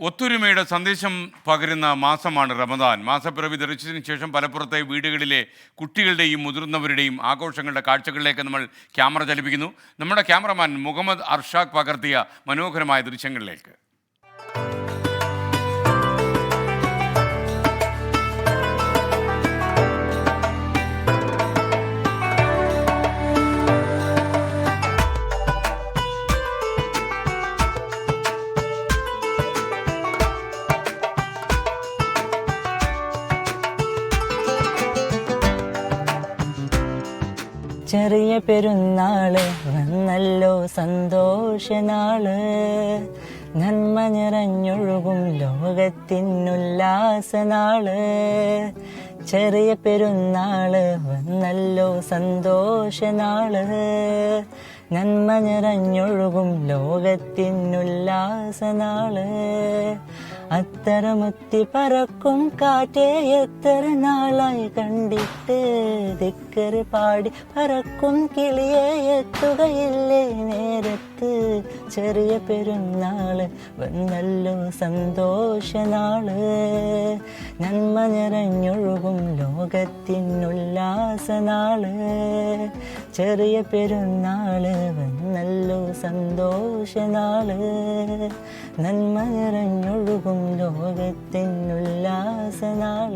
ഒത്തൊരുമയുടെ സന്ദേശം പകരുന്ന മാസമാണ് റമദാൻ. മാസപ്പിറവി ദർശിച്ചതിന് ശേഷം പലപ്പുറത്തെ വീടുകളിലെ കുട്ടികളുടെയും മുതിർന്നവരുടെയും ആഘോഷങ്ങളുടെ കാഴ്ചകളിലേക്ക് നമ്മൾ ക്യാമറ ചലിപ്പിക്കുന്നു. നമ്മുടെ ക്യാമറമാൻ മുഹമ്മദ് അർഷാഖ് പകർത്തിയ മനോഹരമായ ദൃശ്യങ്ങളിലേക്ക്. ചെറിയ പെരുന്നാൾ വന്നല്ലോ സന്തോഷനാൾ നന്മ നിറഞ്ഞൊഴുകും ലോകത്തിനുല്ലാസനാൾ ചെറിയ പെരുന്നാൾ വന്നല്ലോ സന്തോഷനാൾ നന്മ നിറഞ്ഞൊഴുകും ലോകത്തിനുല്ലാസനാൾ അത്തരമുത്തി പറക്കും കാറ്റേ എത്ര നാളായി കണ്ടിട്ട് ദിക്കറി പാടി പറക്കും കിളിയെ എത്തുകയില്ലേ നേരത്ത്? ചെറിയ പെരുന്നാൾ വന്നല്ലോ സന്തോഷനാൾ നന്മ നിറഞ്ഞൊഴുകും ലോകത്തിനുല്ലാസനാൾ ചെറിയ പെരുന്നാൾ വന്നല്ലോ സന്തോഷനാൾ. നന്മ നിറഞ്ഞൊഴുകും ലോകത്തിനുല്ലാസനാൾ.